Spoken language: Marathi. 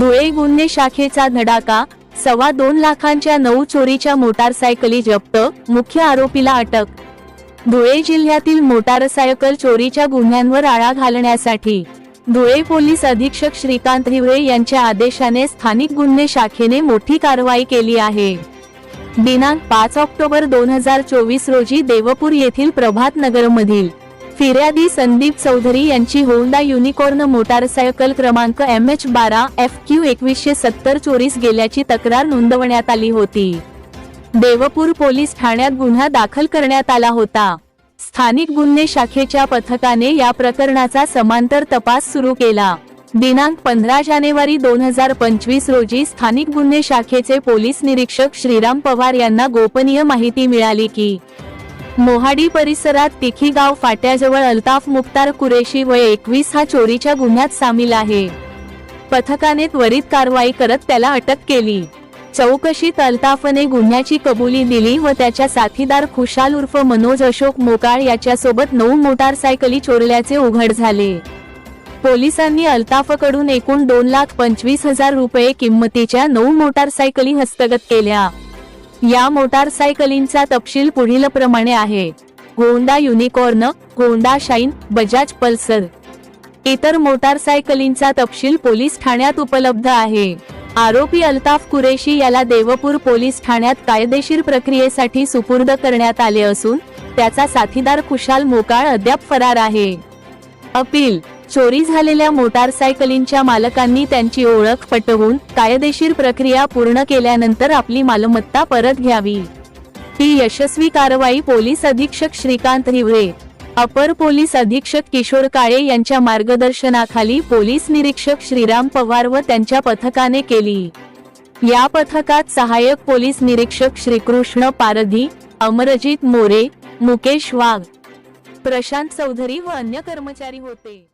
धुळे गुन्हे शाखेचा धडाका सव्वा दोन लाखांच्या नऊ चोरीच्या मोटारसायकली जप्त मुख्य आरोपीला अटक. धुळे जिल्ह्यातील मोटारसायकल चोरीच्या गुन्ह्यांवर आळा घालण्यासाठी धुळे पोलीस अधीक्षक श्रीकांत हिवरे यांच्या आदेशाने स्थानिक गुन्हे शाखेने मोठी कारवाई केली आहे. दिनांक पाच ऑक्टोबर दोन हजार चोवीस रोजी देवपूर येथील प्रभात नगरमधील फिर्यादी संदीप चौधरी यांची होंडा युनिकॉर्न मोटारसायकल क्रमांक एम एच बारा एफ क्यू एकवीसशे सत्तर चोरीस गेल्याची तक्रार नोंदवण्यात आली होती. देवपूर पोलीस ठाण्यात गुन्हा दाखल करण्यात आला होता. स्थानिक गुन्हे शाखेच्या पथकाने या प्रकरणाचा समांतर तपास सुरू केला. दिनांक पंधरा जानेवारी दोन हजार पंचवीस रोजी स्थानिक गुन्हे शाखेचे पोलीस निरीक्षक श्रीराम पवार यांना गोपनीय माहिती मिळाली की मोहाडी परिसरात तिखीगाव फाट्याजवळ अल्ताफ मुक्तार कुरेशी वय एकवीस हा चोरीच्या गुन्ह्यात सामील आहे. पथकाने त्वरित कारवाई करत त्याला अटक केली. चौकशीत अल्ताफने गुन्ह्याची कबुली दिली व त्याच्या साथीदार खुशाल उर्फ मनोज अशोक मोकाळ याच्यासोबत नऊ मोटारसायकली चोरल्याचे उघड झाले. पोलिसांनी अल्ताफकडून एकूण दोन लाख पंचवीस हजार रुपये किंमतीच्या नऊ मोटारसायकली हस्तगत केल्या. या मोटारसायकलींचा तपशील पुढील प्रमाणे आहे. Honda Unicorn Honda Shine Bajaj Pulsar. इतर मोटारसायकलींचा तपशील पोलीस ठाण्यात उपलब्ध आहे. आरोपी अल्ताफ कुरेशी याला देवपूर पोलीस ठाण्यात कायदेशीर प्रक्रियेसाठी सुपूर्द करण्यात आले असून त्याचा साथीदार खुशाल मोकाळ अद्याप फरार आहे. अपील चोरी झालेल्या मोटारसायकलींच्या मालकांनी त्यांची ओळख पटवून कायदेशीर प्रक्रिया पूर्ण केल्यानंतर आपली मालमत्ता परत घ्यावी. ही यशस्वी कारवाई पोलीस अधीक्षक श्रीकांत हिवरे अपर पोलीस अधीक्षक किशोर काळे यांच्या मार्गदर्शनाखाली पोलीस निरीक्षक श्रीराम पवार व त्यांच्या पथकाने केली. या पथकात सहाय्यक पोलीस निरीक्षक श्रीकृष्ण पारधी अमरजित मोरे मुकेश वाघ प्रशांत चौधरी व अन्य कर्मचारी होते.